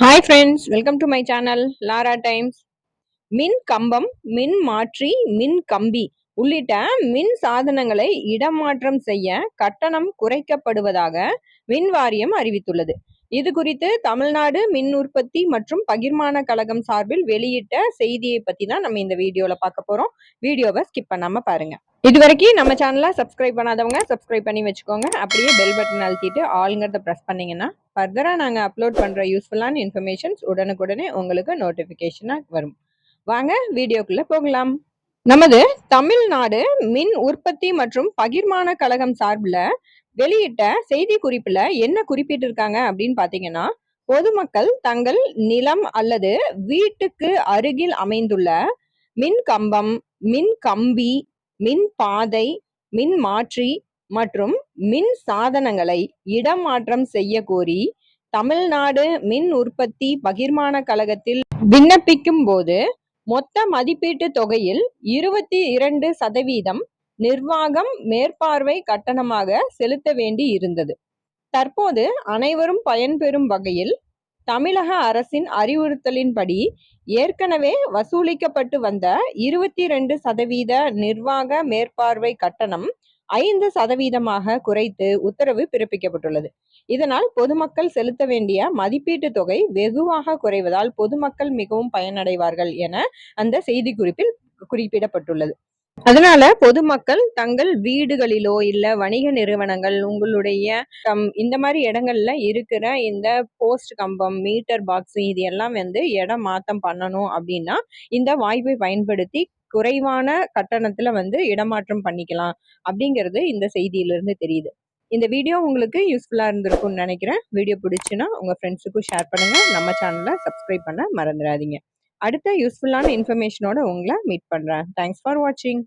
Hi friends welcome to my channel Lara times மின் கம்பம் மின் மாற்றி மின் கம்பி உள்ளிட்ட மின் சாதனங்களை இடமாற்றம் செய்ய கட்டணம் குறைக்கப்படுவதாக மின் வாரியம் அறிவித்துள்ளது. இது குறித்து தமிழ்நாடு மின் உற்பத்தி மற்றும் பகிர்மான கழகம் சார்பில் வெளியிட்ட செய்தியை பற்றி தான் நம்ம இந்த வீடியோவில் பார்க்க போகிறோம் வீடியோவை ஸ்கிப் பண்ணாமல் பாருங்கள் இது வரைக்கும் நம்ம சேனலை சப்ஸ்கிரைப் பண்ணாதவங்க சப்ஸ்கிரைப் பண்ணி வச்சுக்கோங்க. அப்படியே பெல் பட்டன் அழுத்திட்டு ஆளுங்கிறத ப்ரெஸ் பண்ணீங்கன்னா ஃபர்தராக நாங்கள் அப்லோட் பண்ணுற யூஸ்ஃபுல்லான இன்ஃபர்மேஷன்ஸ் உடனுக்குடனே உங்களுக்கு நோட்டிஃபிகேஷனாக வரும். வாங்க வீடியோக்குள்ளே போகலாம். நமது தமிழ்நாடு மின் உற்பத்தி மற்றும் பகிர்மான கழகம் சார்பில் வெளியிட்ட செய்தி குறிப்பில் என்ன குறிப்பிட்டிருக்காங்க அப்படின்னு பார்த்தீங்கன்னா பொதுமக்கள் தங்கள் நிலம் அல்லது வீட்டுக்கு அருகில் அமைந்துள்ள மின் கம்பம் மின் கம்பி மின் பாதை மின் மாற்றி மற்றும் மின் சாதனங்களை இடமாற்றம் செய்ய கோரி தமிழ்நாடு மின் உற்பத்தி பகிர்மான கழகத்தில் விண்ணப்பிக்கும் போது மொத்த மதிப்பீட்டு தொகையில் இருபத்தி இரண்டு சதவீதம் நிர்வாகம் மேற்பார்வை கட்டணமாக செலுத்த வேண்டி இருந்தது. தற்போது அனைவரும் பயன்பெறும் வகையில் தமிழக அரசின் அறிவுறுத்தலின்படி ஏற்கனவே வசூலிக்கப்பட்டு வந்த இருபத்தி ரெண்டு சதவீத நிர்வாக மேற்பார்வை கட்டணம் ஐந்து சதவீதமாக குறைத்து உத்தரவு பிறப்பிக்கப்பட்டுள்ளது. இதனால் பொதுமக்கள் செலுத்த வேண்டிய மதிப்பீட்டு தொகை வெகுவாக குறைவதால் பொதுமக்கள் மிகவும் பயனடைவார்கள் என அந்த செய்தி குறிப்பில் குறிப்பிடப்பட்டுள்ளது. அதனால பொதுமக்கள் தங்கள் வீடுகளிலோ இல்ல வணிக நிறுவனங்கள் உங்களுடைய இந்த மாதிரி இடங்கள்ல இருக்கிற இந்த போஸ்ட் கம்பம் மீட்டர் பாக்ஸ் இது எல்லாம் வந்து இடம் மாத்தம் பண்ணணும் அப்படின்னா இந்த வாய்ப்பை பயன்படுத்தி குறைவான கட்டணத்துல வந்து இடமாற்றம் பண்ணிக்கலாம் அப்படிங்கிறது இந்த செய்தியிலிருந்து தெரியுது. இந்த வீடியோ உங்களுக்கு யூஸ்ஃபுல்லாக இருந்திருக்கும்னு நினைக்கிறேன். வீடியோ பிடிச்சுன்னா உங்கள் ஃப்ரெண்ட்ஸுக்கும் ஷேர் பண்ணுங்கள் நம்ம சேனலை சப்ஸ்கிரைப் பண்ண மறந்துடாதீங்க. அடுத்த யூஸ்ஃபுல்லான இன்ஃபர்மேஷனோட உங்களை மீட் பண்ணுறேன் தேங்க்ஸ் ஃபார் வாட்சிங்